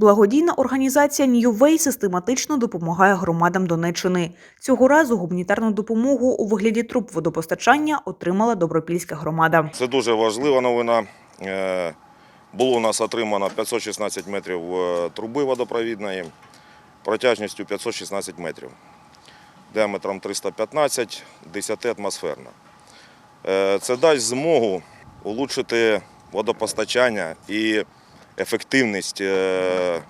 Благодійна організація Way систематично допомагає громадам Донеччини. Цього разу гуманітарну допомогу у вигляді труб водопостачання отримала Добропільська громада. Це дуже важлива новина. Е, Було у нас отримано 516 метрів е, труби водопровідної протяжністю 516 метрів, діаметром 315, 10 атмосферна. Це дасть змогу улучшити водопостачання і ефективність е,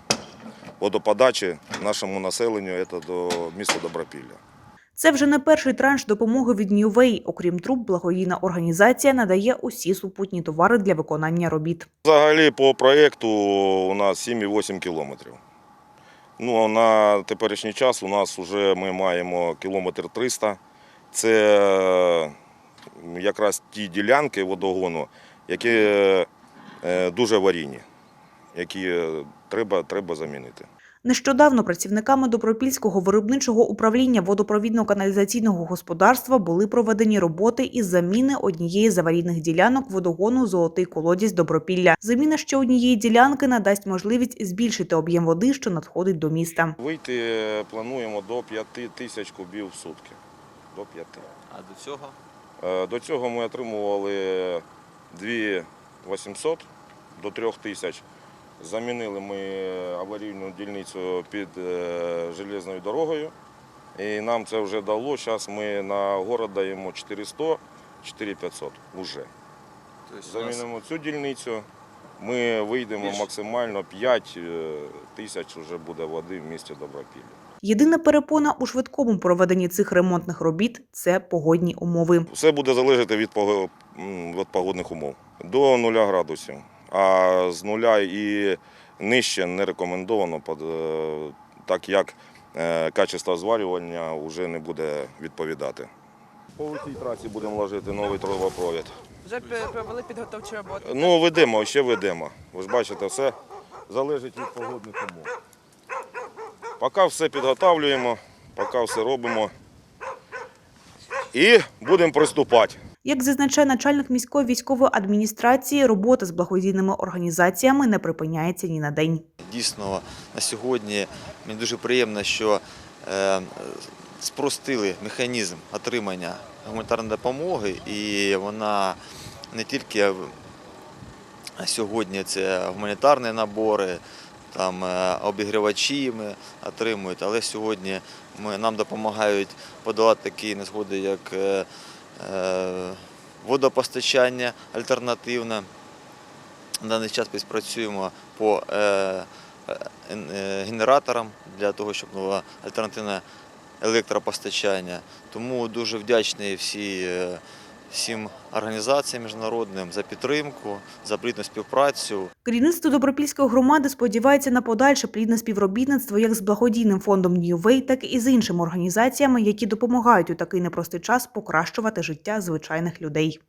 водоподачі нашому населенню це до міста Добропілля. Це вже не перший транш допомоги від Way. Окрім труб, благодійна організація надає усі супутні товари для виконання робіт. Взагалі по проєкту у нас 7,8 кілометрів. Ну, на теперішній час у нас вже ми маємо кілометр 300. Це е, якраз ті ділянки водогону, які е, дуже аварійні, які е, треба, треба замінити. Нещодавно працівниками Добропільського виробничого управління водопровідно-каналізаційного господарства були проведені роботи із заміни однієї з аварійних ділянок водогону Золотий колодязь Добропілля. Заміна ще однієї ділянки надасть можливість збільшити об'єм води, що надходить до міста. Вийти е, плануємо до 5 тисяч кубів в сутки. До 5. А до цього? Е, До цього ми отримували 2 800 до 3 тисяч. Замінили ми аварійну дільницю під е, железною дорогою. І нам це вже дало. Зараз ми на город даємо 400, 4500 вже. Замінимо цю дільницю. Ми вийдемо максимально 5 тисяч вже буде води в місті Добропілля. Єдина перепона у швидкому проведенні цих ремонтних робіт це погодні умови. Все буде залежати від, від погодних умов. До 0 градусів. А з нуля і нижче не рекомендовано, е, так як е, качество зварювання вже не буде відповідати. По цій трасі будемо ложити новий трубопровід. Вже провели підготовчі роботи. Ну, ведемо, ще ведемо. Ви ж бачите, все залежить від погодних умов. Поки все підготовлюємо, поки все робимо. І будемо приступати. Як зазначає начальник міської військової адміністрації, робота з благодійними організаціями не припиняється ні на день. дійсно на сьогодні мені дуже приємно, що е, спростили механізм отримання гуманітарної допомоги, і вона не тільки сьогодні це гуманітарні набори, там е, обігрівачі ми отримують, але сьогодні ми, нам допомагають подолати такі незгоди, як е, водопостачання альтернативне. На даний час співпрацюємо по е, е, е, генераторам для того, щоб було альтернативне електропостачання. Тому дуже вдячний всі, е, всім організаціям міжнародним за підтримку, за плідну співпрацю. Керівництво Добропільської громади сподівається на подальше плідне співробітництво як з благодійним фондом Way, так і з іншими організаціями, які допомагають у такий непростий час покращувати життя звичайних людей.